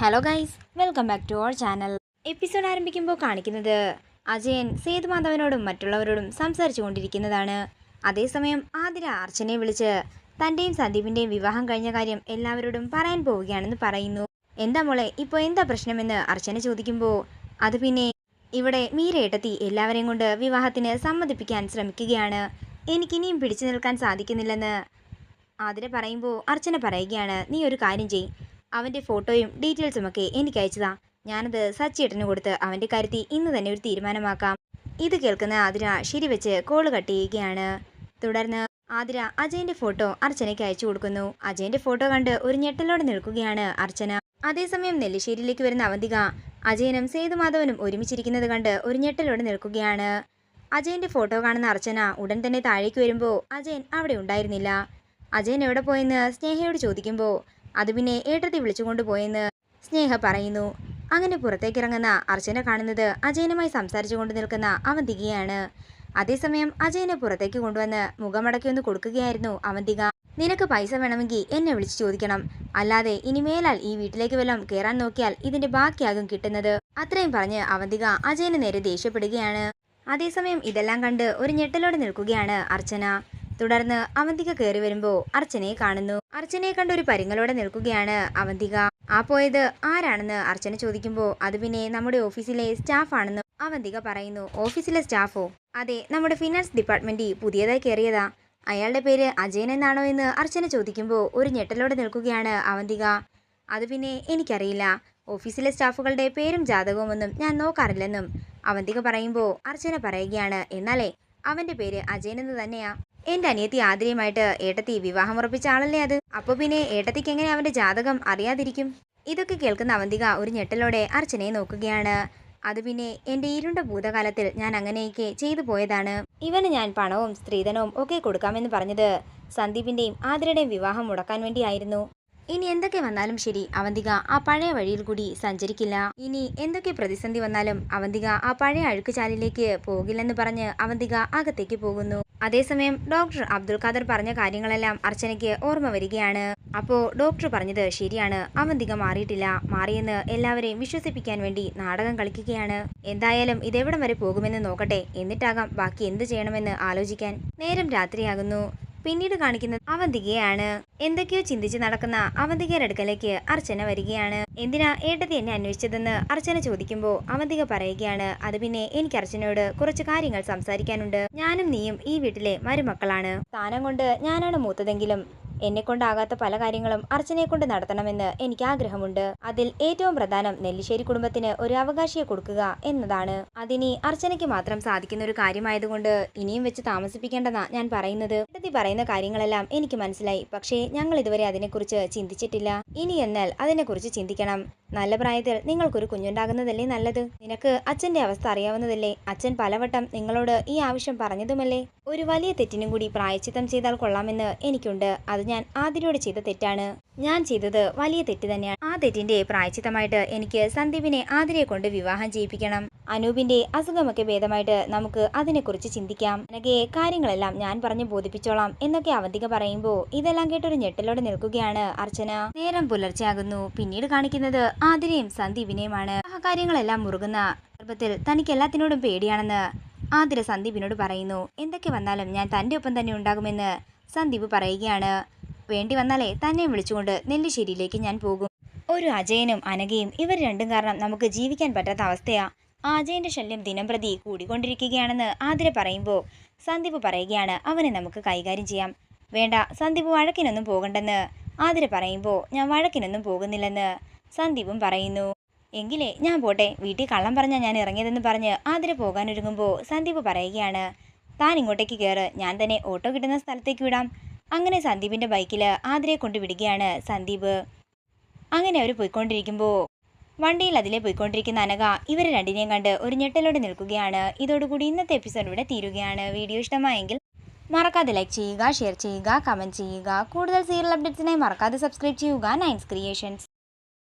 Hello guys welcome back to our channel episode ആരംഭിക്കുമ്പോൾ കാണിക്കുന്നത് അജയൻ സേതുമാധവനോടും മറ്റുള്ളവരോടും സംസാരിച്ചു കൊണ്ടിരിക്കുന്നതാണ് അതേസമയം ആതിര അർച്ചനയെ വിളിച്ച് തന്റെയും സന്ദീപിന്റെയും വിവാഹം കഴിഞ്ഞ കാര്യം എല്ലാവരോടും പറയാൻ പോവുകയാണെന്ന് പറയുന്നു. എന്താ മോളെ ഇപ്പോൾ എന്താ പ്രശ്നമെന്ന് അർച്ചന ചോദിക്കുമ്പോൾ അത് പിന്നെ ഇവിടെ മീരയേട്ടത്തി എല്ലാവരെയും കൊണ്ട് വിവാഹത്തിന് സമ്മതിപ്പിക്കാൻ ശ്രമിക്കുകയാണ്. എനിക്കിനിയും പിടിച്ചു നിൽക്കാൻ സാധിക്കുന്നില്ലെന്ന് ആതിര പറയുമ്പോൾ അർച്ചന പറയുകയാണ് നീ ഒരു കാര്യം ചെയ് അവന്റെ ഫോട്ടോയും ഡീറ്റെയിൽസും ഒക്കെ എനിക്ക് അയച്ചതാ ഞാനത് സച്ചിയേട്ടന് കൊടുത്ത് അവന്റെ കാര്യത്തിൽ ഇന്ന് തന്നെ ഒരു തീരുമാനമാക്കാം. ഇത് കേൾക്കുന്ന ആതിര ശരിവെച്ച് കോൾ കട്ട് ചെയ്യുകയാണ്. തുടർന്ന് ആതിര അജയന്റെ ഫോട്ടോ അർച്ചനയ്ക്ക് അയച്ചു കൊടുക്കുന്നു. അജയന്റെ ഫോട്ടോ കണ്ട് ഒരു ഞെട്ടലോടെ നിൽക്കുകയാണ് അർച്ചന. അതേസമയം നെല്ലിശ്ശേരിയിലേക്ക് വരുന്ന അവന്തിക അജയനും സേതുമാധവനും ഒരുമിച്ചിരിക്കുന്നത് കണ്ട് ഒരു ഞെട്ടലോടെ നിൽക്കുകയാണ്. അജയന്റെ ഫോട്ടോ കാണുന്ന അർച്ചന ഉടൻ തന്നെ താഴേക്ക് വരുമ്പോൾ അജയൻ അവിടെ ഉണ്ടായിരുന്നില്ല. അജയൻ എവിടെ പോയെന്ന് സ്നേഹയോട് ചോദിക്കുമ്പോൾ അത് പിന്നെ ഏട്ടത്തി വിളിച്ചുകൊണ്ട് പോയെന്ന് സ്നേഹ പറയുന്നു. അങ്ങനെ പുറത്തേക്കിറങ്ങുന്ന അർച്ചന കാണുന്നത് അജയനുമായി സംസാരിച്ചു കൊണ്ട് നിൽക്കുന്ന അവന്തികയാണ്. അതേസമയം അജയനെ പുറത്തേക്ക് കൊണ്ടുവന്ന് മുഖമടക്കി ഒന്ന് കൊടുക്കുകയായിരുന്നു അവന്തിക. നിനക്ക് പൈസ വേണമെങ്കിൽ എന്നെ വിളിച്ചു ചോദിക്കണം. അല്ലാതെ ഇനി മേലാൽ ഈ വീട്ടിലേക്ക് വല്ലതും കയറാൻ നോക്കിയാൽ ഇതിന്റെ ബാക്കിയാകും കിട്ടുന്നത്. അത്രയും പറഞ്ഞ് അവന്തിക അജയന് നേരെ ദേഷ്യപ്പെടുകയാണ്. അതേസമയം ഇതെല്ലാം കണ്ട് ഒരു ഞെട്ടലോടെ നിൽക്കുകയാണ് അർച്ചന. തുടർന്ന് അവന്തിക കയറി വരുമ്പോൾ അർച്ചനയെ കാണുന്നു. അർച്ചനയെ കണ്ട് ഒരു പരിങ്ങലോടെ നിൽക്കുകയാണ് അവന്തിക. ആ പോയത് ആരാണെന്ന് അർച്ചന ചോദിക്കുമ്പോൾ അത് പിന്നെ നമ്മുടെ ഓഫീസിലെ സ്റ്റാഫാണെന്ന് അവന്തിക പറയുന്നു. ഓഫീസിലെ സ്റ്റാഫോ? അതെ നമ്മുടെ ഫിനാൻസ് ഡിപ്പാർട്ട്മെന്റിൽ പുതിയതായി കയറിയതാ അയാളുടെ പേര് അജയൻ എന്നാണോ എന്ന് അർച്ചന ചോദിക്കുമ്പോൾ ഒരു ഞെട്ടലോടെ നിൽക്കുകയാണ് അവന്തിക. അത് പിന്നെ എനിക്കറിയില്ല. ഓഫീസിലെ സ്റ്റാഫുകളുടെ പേരും ജാതകവുമെന്നും ഞാൻ നോക്കാറില്ലെന്നും അവന്തിക പറയുമ്പോൾ അർച്ചന പറയുകയാണ് എന്നാലേ അവന്റെ പേര് അജയൻ എന്ന് തന്നെയാ. എന്റെ അനിയത്തി ആതിരയുമായിട്ട് ഏട്ടത്തി വിവാഹം ഉറപ്പിച്ച ആളല്ലേ അത്? അപ്പൊ പിന്നെ ഏട്ടത്തിക്ക് എങ്ങനെ അവന്റെ ജാതകം അറിയാതിരിക്കും? ഇതൊക്കെ കേൾക്കുന്ന അവന്തിക ഒരു ഞെട്ടലോടെ അർച്ചനയെ നോക്കുകയാണ്. അത് പിന്നെ എന്റെ ഇരുണ്ട ഭൂതകാലത്തിൽ ഞാൻ അങ്ങനെയൊക്കെ ചെയ്തു പോയതാണ്. ഇവന് ഞാൻ പണവും സ്ത്രീധനവും ഒക്കെ കൊടുക്കാമെന്ന് പറഞ്ഞത് സന്ദീപിന്റെയും ആതിരയുടെയും വിവാഹം മുടക്കാൻ വേണ്ടിയായിരുന്നു. ഇനി എന്തൊക്കെ വന്നാലും ശരി അവന്തിക ആ പഴയ വഴിയിൽ കൂടി സഞ്ചരിക്കില്ല. ഇനി എന്തൊക്കെ പ്രതിസന്ധി വന്നാലും അവന്തിക ആ പഴയ അഴുക്കുചാലിലേക്ക് പോകില്ലെന്ന് പറഞ്ഞ് അവന്തിക അകത്തേക്ക് പോകുന്നു. അതേസമയം ഡോക്ടർ അബ്ദുൽ ഖാദർ പറഞ്ഞ കാര്യങ്ങളെല്ലാം അർച്ചനയ്ക്ക് ഓർമ്മ വരികയാണ്. അപ്പോ ഡോക്ടർ പറഞ്ഞത് ശരിയാണ്. അവന്തിക മാറിയിട്ടില്ല. മാറിയെന്ന് എല്ലാവരെയും വിശ്വസിപ്പിക്കാൻ വേണ്ടി നാടകം കളിക്കുകയാണ്. എന്തായാലും ഇതെവിടം വരെ പോകുമെന്ന് നോക്കട്ടെ. എന്നിട്ടാകാം ബാക്കി എന്ത് ചെയ്യണമെന്ന് ആലോചിക്കാൻ. നേരം രാത്രിയാകുന്നു. പിന്നീട് കാണിക്കുന്നത് അവന്തികയാണ്. എന്തൊക്കെയോ ചിന്തിച്ച് നടക്കുന്ന അവന്തികയുടെ അടുക്കലേക്ക് അർച്ചന വരികയാണ്. എന്തിനാ ഏട്ടത്തി എന്നെ അന്വേഷിച്ചതെന്ന് അർച്ചന ചോദിക്കുമ്പോൾ അവന്തിക പറയുകയാണ് അത് പിന്നെ എനിക്ക് അർച്ചനയോട് കുറച്ച് കാര്യങ്ങൾ സംസാരിക്കാനുണ്ട്. ഞാനും നീയും ഈ വീട്ടിലെ മരുമക്കളാണ്. സ്ഥാനം കൊണ്ട് ഞാനാണ് മൂത്തതെങ്കിലും എന്നെ കൊണ്ടാകാത്ത പല കാര്യങ്ങളും അർച്ചനയെ കൊണ്ട് നടത്തണമെന്ന് എനിക്ക് ആഗ്രഹമുണ്ട് അതിൽ ഏറ്റവും പ്രധാനം നെല്ലിശ്ശേരി കുടുംബത്തിന് ഒരു അവകാശിയെ കൊടുക്കുക എന്നതാണ്. അതിനി അർച്ചനയ്ക്ക് മാത്രം സാധിക്കുന്ന ഒരു കാര്യമായതുകൊണ്ട് ഇനിയും വെച്ച് താമസിപ്പിക്കേണ്ടെന്നാ ഞാൻ പറയുന്നത്. പ്രതി പറയുന്ന കാര്യങ്ങളെല്ലാം എനിക്ക് മനസ്സിലായി. പക്ഷേ ഞങ്ങൾ ഇതുവരെ അതിനെക്കുറിച്ച് ചിന്തിച്ചിട്ടില്ല. ഇനി എന്നാൽ അതിനെക്കുറിച്ച് ചിന്തിക്കണം. നല്ല പ്രായത്തിൽ നിങ്ങൾക്കൊരു കുഞ്ഞുണ്ടാകുന്നതല്ലേ നല്ലത്? നിനക്ക് അച്ഛന്റെ അവസ്ഥ അറിയാവുന്നതല്ലേ? അച്ഛൻ പലവട്ടം നിങ്ങളോട് ഈ ആവശ്യം പറഞ്ഞതുമല്ലേ? ഒരു വലിയ തെറ്റിനും കൂടി പ്രായച്ചിത്തം ചെയ്താൽ കൊള്ളാമെന്ന് എനിക്കുണ്ട്. അത് ഞാൻ ആതിരയോട് ചെയ്ത തെറ്റാണ്. ഞാൻ ചെയ്തത് വലിയ തെറ്റ് തന്നെയാണ്. ആ തെറ്റിന്റെ പ്രായച്ചിത്തമായിട്ട് എനിക്ക് സന്ദീപിനെ ആതിരയെ കൊണ്ട് വിവാഹം ചെയ്യിപ്പിക്കണം. അനൂപിന്റെ അസുഖമൊക്കെ ഭേദമായിട്ട് നമുക്ക് അതിനെക്കുറിച്ച് ചിന്തിക്കാം. അനകെ കാര്യങ്ങളെല്ലാം ഞാൻ പറഞ്ഞു ബോധിപ്പിച്ചോളാം എന്നൊക്കെ അവന്തിക പറയുമ്പോൾ ഇതെല്ലാം കേട്ടൊരു ഞെട്ടലോടെ നിൽക്കുകയാണ് അർച്ചന. നേരം പുലർച്ചെയാകുന്നു. പിന്നീട് കാണിക്കുന്നത് ആതിരയും സന്ദീപിനെയുമാണ്. ആ കാര്യങ്ങളെല്ലാം മുറുകുന്ന ഗർഭത്തിൽ തനിക്ക് എല്ലാത്തിനോടും പേടിയാണെന്ന് ആതിര സന്ദീപിനോട് പറയുന്നു. എന്തൊക്കെ വന്നാലും ഞാൻ തന്റെ ഒപ്പം തന്നെ ഉണ്ടാകുമെന്ന് സന്ദീപ് പറയുകയാണ്. വേണ്ടി വന്നാലേ തന്നെയും വിളിച്ചുകൊണ്ട് നെല്ലിശ്ശേരിയിലേക്ക് ഞാൻ പോകും. ഒരു അജയനും അനഘയും ഇവർ രണ്ടും കാരണം നമുക്ക് ജീവിക്കാൻ പറ്റാത്ത അവസ്ഥയാ. ആ അജയന്റെ ശല്യം ദിനം പ്രതി കൂടിക്കൊണ്ടിരിക്കുകയാണെന്ന് ആതിര പറയുമ്പോൾ സന്ദീപ് പറയുകയാണ് അവനെ നമുക്ക് കൈകാര്യം ചെയ്യാം. വേണ്ട സന്ദീപ് വഴക്കിനൊന്നും പോകണ്ടെന്ന്. ആതിര പറയുമ്പോൾ ഞാൻ വഴക്കിനൊന്നും പോകുന്നില്ലെന്ന്. സന്ദീപും പറയുന്നു എങ്കിലേ ഞാൻ പോട്ടെ. വീട്ടിൽ കള്ളം പറഞ്ഞാൽ ഞാൻ ഇറങ്ങിയതെന്ന് പറഞ്ഞ് ആതിര പോകാനൊരുങ്ങുമ്പോൾ സന്ദീപ് പറയുകയാണ് താൻ ഇങ്ങോട്ടേക്ക് കയറ് ഞാൻ തന്നെ ഓട്ടോ കിട്ടുന്ന സ്ഥലത്തേക്ക് വിടാം. അങ്ങനെ സന്ദീപിന്റെ ബൈക്കിൽ ആതിരയെ കൊണ്ടുവിടുകയാണ് സന്ദീപ്. അങ്ങനെ അവർ പോയിക്കൊണ്ടിരിക്കുമ്പോൾ വണ്ടിയിൽ അതിലെ പോയിക്കൊണ്ടിരിക്കുന്ന അനഘ ഇവരെ രണ്ടിനെയും കണ്ട് ഒരു ഞെട്ടലോടെ നിൽക്കുകയാണ്. ഇതോടുകൂടി ഇന്നത്തെ എപ്പിസോഡ് ഇവിടെ തീരുകയാണ്. വീഡിയോ ഇഷ്ടമായെങ്കിൽ മറക്കാതെ ലൈക്ക് ചെയ്യുക ഷെയർ ചെയ്യുക കമന്റ് ചെയ്യുക. കൂടുതൽ സീരിയൽ അപ്ഡേറ്റ്സിനായി മറക്കാതെ സബ്സ്ക്രൈബ് ചെയ്യുക. നയൻസ് ക്രിയേഷൻസ്